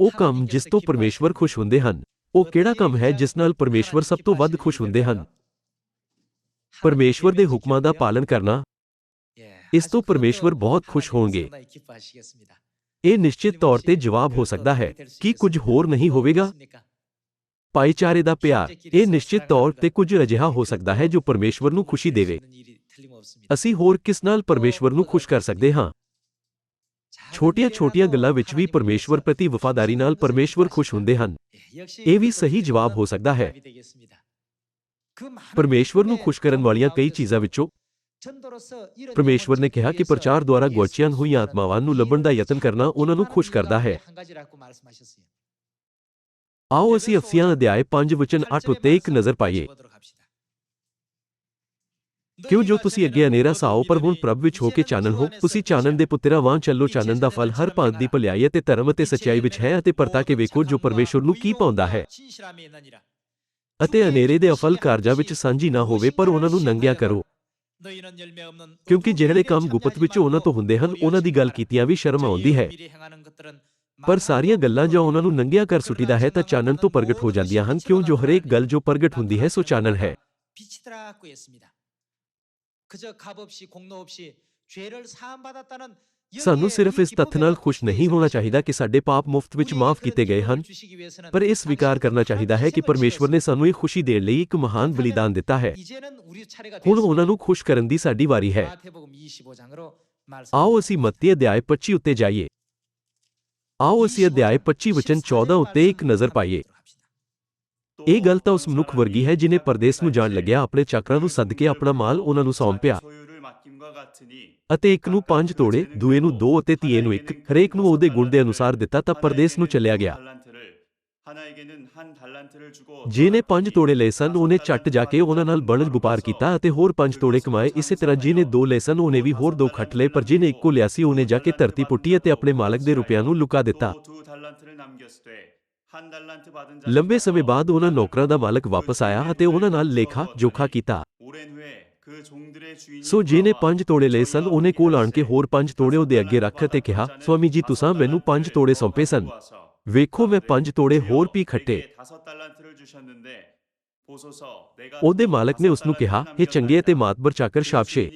ਉਹ ਕੰਮ ਜਿਸ ਤੋਂ ਪਰਮੇਸ਼ਵਰ ਖੁਸ਼ ਹੁੰਦੇ ਹਨ, ਉਹ ਕਿਹੜਾ ਕੰਮ ਹੈ ਜਿਸ ਨਾਲ ਪਰਮੇਸ਼ਵਰ ਸਭ ਤੋਂ ਵੱਧ ਖੁਸ਼ ਹੁੰਦੇ ਹਨ? ਪਰਮੇਸ਼ਵਰ ਦੇ ਹੁਕਮਾਂ ਦਾ ਪਾਲਣ ਕਰਨਾ? ਇਸ ਤੋਂ ਪਰਮੇਸ਼ਵਰ ਬਹੁਤ ਖੁਸ਼ ਹੋਣਗੇ। ਇਹ ਨਿਸ਼ਚਿਤ ਤੌਰ ਤੇ ਜਵਾਬ ਹੋ ਸਕਦਾ ਹੈ ਕਿ ਕੁਝ ਹੋਰ ਨਹੀਂ ਹੋਵੇਗਾ। ਭਾਈਚਾਰੇ ਦਾ ਪਿਆਰ, ਇਹ ਨਿਸ਼ਚਿਤ ਤੌਰ ਤੇ ਕੁਝ ਅਜਿਹਾ ਹੋ ਸਕਦਾ ਹੈ ਜੋ ਪਰਮੇਸ਼ਵਰ ਨੂੰ ਖੁਸ਼ੀ ਦੇਵੇ। ਅਸੀਂ ਹੋਰ ਕਿਸ ਨਾਲ ਪਰਮੇਸ਼ਵਰ ਨੂੰ ਖੁਸ਼ ਕਰ ਸਕਦੇ ਹਾਂ? ਛੋਟੀਆਂ-ਛੋਟੀਆਂ ਗੱਲਾਂ ਵਿੱਚ ਵੀ ਪਰਮੇਸ਼ਵਰ ਪ੍ਰਤੀ ਵਫਾਦਾਰੀ ਨਾਲ ਪਰਮੇਸ਼ਵਰ ਖੁਸ਼ ਹੁੰਦੇ ਹਨ। ਇਹ ਵੀ ਸਹੀ ਜਵਾਬ ਹੋ ਸਕਦਾ ਹੈ। ਪਰਮੇਸ਼ਵਰ ਨੂੰ ਖੁਸ਼ ਕਰਨ ਵਾਲੀਆਂ ਕਈ ਚੀਜ਼ਾਂ ਵਿੱਚੋਂ ਪਰਮੇਸ਼ਵਰ ਨੇ ਕਿਹਾ ਕਿ ਪ੍ਰਚਾਰ ਦੁਆਰਾ ਗੁਆਚੀਆਂ ਹੋਈਆਂ ਆਤਮਾਵਾਂ ਨੂੰ ਲੱਭਣ ਦਾ ਯਤਨ ਕਰਨਾ ਉਹਨਾਂ ਨੂੰ ਖੁਸ਼ ਕਰਦਾ ਹੈ। ਆਓ ਅਸੀਂ ਅਫਸੀਆਂ ਅਧਿਆਇ 5 ਵਚਨ 8 ਉੱਤੇ ਇੱਕ ਨਜ਼ਰ ਪਾਈਏ। ਕਿਉਂ ਜੋ ਤੁਸੀਂ ਅੱਗੇ ਹਨੇਰਾ ਸਾਓ ਪਰ ਹੁਣ ਪ੍ਰਭ ਵਿੱਚ ਹੋ ਕੇ ਚਾਨਣ ਹੋ? ਤੁਸੀਂ ਚਾਨਣ ਦੇ ਪੁੱਤਰਾ ਵਾਂ ਚੱਲੋ, ਚਾਨਣ ਦਾ ਫਲ ਹਰ ਭਾਂਤ ਦੀ ਭਲਾਈ ਅਤੇ ਧਰਮ ਅਤੇ ਸੱਚਾਈ ਵਿੱਚ ਹੈ ਅਤੇ ਪਰਤਾ ਕੇ ਵੇਖੋ ਜੋ ਪਰਮੇਸ਼ਵਰ ਨੂੰ ਕੀ ਪਾਉਂਦਾ ਹੈ। ਅਤੇ ਹਨੇਰੇ ਦੇ ਅਫਲ ਕਾਰਜਾਂ ਵਿੱਚ ਸਾਂਝੀ ਨਾ ਹੋਵੇ ਪਰ ਉਹਨਾਂ ਨੂੰ ਨੰਗਿਆ ਕਰੋ। ਕਿਉਂਕਿ ਜਿਹੜੇ ਕੰਮ ਗੁਪਤ ਵਿੱਚ ਉਹਨਾਂ ਤੋਂ ਹੁੰਦੇ ਹਨ, ਉਹਨਾਂ ਦੀ ਗੱਲ ਕੀਤੀਆਂ ਵੀ ਸ਼ਰਮ ਆਉਂਦੀ ਹੈ। ਪਰ ਸਾਰੀਆਂ ਗੱਲਾਂ ਜੋ ਉਹਨਾਂ ਨੂੰ ਨੰਗਿਆ ਕਰ ਸੁੱਟੀਦਾ ਹੈ ਤਾਂ ਚਾਨਣ ਤੋਂ ਪ੍ਰਗਟ ਹੋ ਜਾਂਦੀਆਂ ਹਨ। ਕਿਉਂ ਜੋ ਹਰੇਕ ਗੱਲ ਜੋ ਪ੍ਰਗਟ ਹੁੰਦੀ ਹੈ, ਸੋ ਚਾਨਣ ਹੈ। ਸਾਨੂੰ ਸਿਰਫ ਇਸ ਤੱਥ ਨਾਲ ਖੁਸ਼ ਨਹੀਂ ਹੋਣਾ ਚਾਹੀਦਾ ਕਿ ਸਾਡੇ ਪਾਪ ਮੁਫਤ ਵਿੱਚ ਮਾਫ ਕੀਤੇ ਗਏ ਹਨ। ਪਰ ਇਹ ਸਵੀਕਾਰ ਕਰਨਾ ਚਾਹੀਦਾ ਹੈ ਕਿ ਪਰਮੇਸ਼ਵਰ ਨੇ ਸਾਨੂੰ ਇਹ ਖੁਸ਼ੀ ਦੇਣ ਲਈ ਇੱਕ ਮਹਾਨ ਬਲੀਦਾਨ ਦਿੱਤਾ ਹੈ। ਹੁਣ ਉਹਨਾਂ ਨੂੰ ਖੁਸ਼ ਕਰਨ ਦੀ ਸਾਡੀ ਵਾਰੀ ਹੈ। ਆਓ ਅਸੀਂ ਮੱਤੀ ਅਧਿਆਇ 25 ਉੱਤੇ ਜਾਈਏ। ਆਓ ਅਸੀਂ ਅਧਿਆਇ 25 ਵਚਨ 14 ਉੱਤੇ ਇੱਕ ਨਜ਼ਰ ਪਾਈਏ। ਇਹ ਗੱਲ ਤਾਂ ਉਸ ਮਨੁੱਖ ਵਰਗੀ ਹੈ ਜਿਨੇ ਪਰਦੇਸ ਨੂੰ ਜਾਣ ਲੱਗਿਆ, ਆਪਣੇ ਚੱਕਰਾਂ ਨੂੰ ਸੱਦ ਕੇ ਆਪਣਾ ਮਾਲ ਉਹਨਾਂ ਨੂੰ ਸੌਂਪਿਆ ਅਤੇ ਇੱਕ ਨੂੰ ਪੰਜ ਤੋੜੇ, ਦੂਏ ਨੂੰ ਦੋ ਅਤੇ ਤੀਏ ਨੂੰ ਇੱਕ, ਹਰੇਕ ਨੂੰ ਉਹਦੇ ਗੁਣ ਦੇ ਅਨੁਸਾਰ ਦਿੱਤਾ ਤਾਂ ਪਰਦੇਸ ਨੂੰ ਚੱਲਿਆ ਗਿਆ। ਜਿਹਨੇ ਪੰਜ ਤੋੜੇ ਲਏ ਸਨ, ਉਹਨੇ ਚੱਟ ਜਾ ਕੇ ਉਹਨਾਂ ਨਾਲ ਬਣਜ ਵਪਾਰ ਕੀਤਾ ਅਤੇ ਹੋਰ ਪੰਜ ਤੋੜੇ ਕਮਾਏ। ਇਸੇ ਤਰ੍ਹਾਂ ਜਿਹਨੇ ਦੋ ਲਏ ਸਨ, ਉਹਨੇ ਵੀ ਹੋਰ ਦੋ ਖੱਟ ਲਏ, ਪਰ ਜਿਹਨੇ ਇੱਕੋ ਲਿਆ ਸੀ, ਉਹਨੇ ਜਾ ਕੇ ਧਰਤੀ ਪੁੱਟੀ ਅਤੇ ਆਪਣੇ ਮਾਲਕ ਦੇ ਰੁਪਿਆਂ ਨੂੰ ਲੁਕਾ ਦਿੱਤਾ। ਲੰਬੇ ਸਮੇਂ ਬਾਅਦ ਉਹਨਾਂ ਨੌਕਰਾਂ ਦਾ ਮਾਲਕ ਵਾਪਸ ਆਇਆ ਅਤੇ ਉਹਨਾਂ ਨਾਲ ਲੇਖਾ ਜੋਖਾ ਕੀਤਾ ਸੋ ਜਿਹਨੇ ਪੰਜ ਤੋੜੇ ਲਏ ਸਨ ਉਹਨੇ ਕੋਲ ਆਣ ਕੇ ਹੋਰ ਪੰਜ ਤੋੜੇ ਉਹਦੇ ਅੱਗੇ ਰੱਖ ਅਤੇ ਕਿਹਾ ਸਵਾਮੀ ਜੀ ਤੁਸੀਂ ਮੈਨੂੰ ਪੰਜ ਤੋੜੇ ਸੌਂਪੇ ਸਨ ਵੇਖੋ ਮੈਂ ਪੰਜ ਤੋੜੇ ਹੋਰ ਵੀ ਖੱਟੇ ਉਹਦੇ ਮਾਲਕ ਨੇ ਉਸ ਨੂੰ ਕਿਹਾ ਇਹ ਚੰਗੇ ਅਤੇ ਮਾਤਬਰ ਚਾਕਰ ਸ਼ਾਬਸ਼ੇ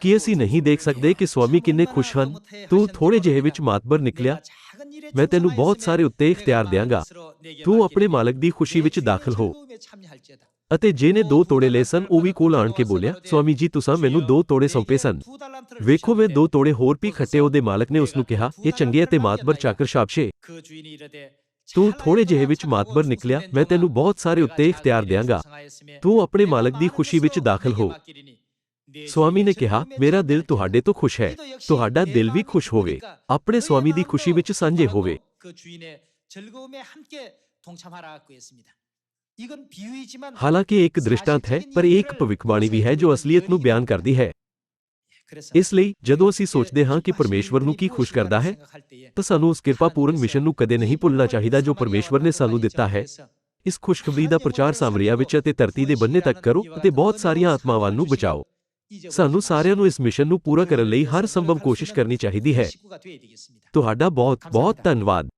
ਕੀ ਅਸੀਂ ਨਹੀਂ ਦੇਖ ਸਕਦੇ ਕਿ ਸਵਾਮੀ ਕਿੰਨੇ ਖੁਸ਼ ਹਨ ਤੂੰ ਥੋੜੇ ਜਿਹੇ ਵਿੱਚ ਮਾਤਬਰ ਨਿਕਲਿਆ ਮੈਂ ਤੈਨੂੰ ਬਹੁਤ ਸਾਰੇ ਉੱਤੇ ਇਖਤਿਆਰ ਦਿਆਂਗਾ। ਤੂੰ ਆਪਣੇ ਮਾਲਕ ਦੀ ਖੁਸ਼ੀ ਵਿੱਚ ਦਾਖਲ ਹੋ। ਅਤੇ ਜਿਹਨੇ ਦੋ ਤੋੜੇ ਲਏ ਸਨ, ਉਹ ਵੀ ਕੋਲ ਆਣ ਕੇ ਬੋਲਿਆ ਸਵਾਮੀ ਜੀ ਤੁਸੀਂ ਮੈਨੂੰ ਦੋ ਤੋੜੇ ਸੌਂਪੇ ਸਨ। ਵੇਖੋ, ਮੈਂ ਦੋ ਤੋੜੇ ਹੋਰ ਵੀ ਖੱਟੇ ਉਹਦੇ ਮਾਲਕ ਨੇ ਉਸ ਨੂੰ ਕਿਹਾ, ਇਹ ਚੰਗੇ ਅਤੇ ਮਾਤਬਰ ਚਾਕਰ ਸ਼ਾਬਸ਼ੇ ਤੂੰ ਥੋੜੇ ਜਿਹੇ ਵਿੱਚ ਮਾਤਬਰ ਨਿਕਲਿਆ, ਮੈਂ ਤੈਨੂੰ ਬਹੁਤ ਸਾਰੇ ਉੱਤੇ ਇਖਤਿਆਰ ਦਿਆਂਗਾ। ਤੂੰ ਆਪਣੇ ਮਾਲਕ ਦੀ ਖੁਸ਼ੀ ਵਿੱਚ ਦਾਖਲ ਹੋ। ਸਵਾਮੀ ਨੇ ਕਿਹਾ, ਮੇਰਾ ਦਿਲ ਤੁਹਾਡੇ ਤੋਂ ਖੁਸ਼ ਹੈ। ਤੁਹਾਡਾ ਦਿਲ ਵੀ ਖੁਸ਼ ਹੋਵੇ। ਆਪਣੇ ਸਵਾਮੀ ਦੀ ਖੁਸ਼ੀ ਵਿੱਚ ਸਾਂਝੇ ਹੋਵੇ। ਹਾਲਾਂਕਿ ਇੱਕ ਦ੍ਰਿਸ਼ਟਾਂਤ ਹੈ, ਪਰ ਇਹ ਇੱਕ ਭਵਿੱਖਬਾਣੀ ਵੀ ਹੈ ਜੋ ਅਸਲੀਅਤ ਨੂੰ ਬਿਆਨ ਕਰਦੀ ਹੈ। ਇਸ ਲਈ, ਜਦੋਂ ਅਸੀਂ ਸੋਚਦੇ ਹਾਂ ਕਿ ਪਰਮੇਸ਼ਵਰ ਨੂੰ ਕੀ ਖੁਸ਼ ਕਰਦਾ ਹੈ, ਤਾਂ ਸਾਨੂੰ ਉਸ ਕਿਰਪਾਪੂਰਨ ਮਿਸ਼ਨ ਨੂੰ ਕਦੇ ਨਹੀਂ ਭੁੱਲਣਾ ਚਾਹੀਦਾ ਜੋ ਪਰਮੇਸ਼ਵਰ ਨੇ ਸਾਨੂੰ ਦਿੱਤਾ ਹੈ। ਇਸ ਖੁਸ਼ਖਬਰੀ ਦਾ ਪ੍ਰਚਾਰ ਸਾਮਰੀਆ ਵਿੱਚ ਅਤੇ ਧਰਤੀ ਦੇ ਬੰਨੇ ਤੱਕ ਕਰੋ ਅਤੇ ਬਹੁਤ ਸਾਰੀਆਂ ਆਤਮਾਵਾਂ ਨੂੰ ਬਚਾਓ। ਸਾਨੂੰ ਸਾਰਿਆਂ ਨੂੰ ਇਸ ਮਿਸ਼ਨ ਨੂੰ ਪੂਰਾ ਕਰਨ ਲਈ ਹਰ ਸੰਭਵ ਕੋਸ਼ਿਸ਼ ਕਰਨੀ ਚਾਹੀਦੀ ਹੈ। ਤੁਹਾਡਾ ਬਹੁਤ ਬਹੁਤ ਧੰਨਵਾਦ।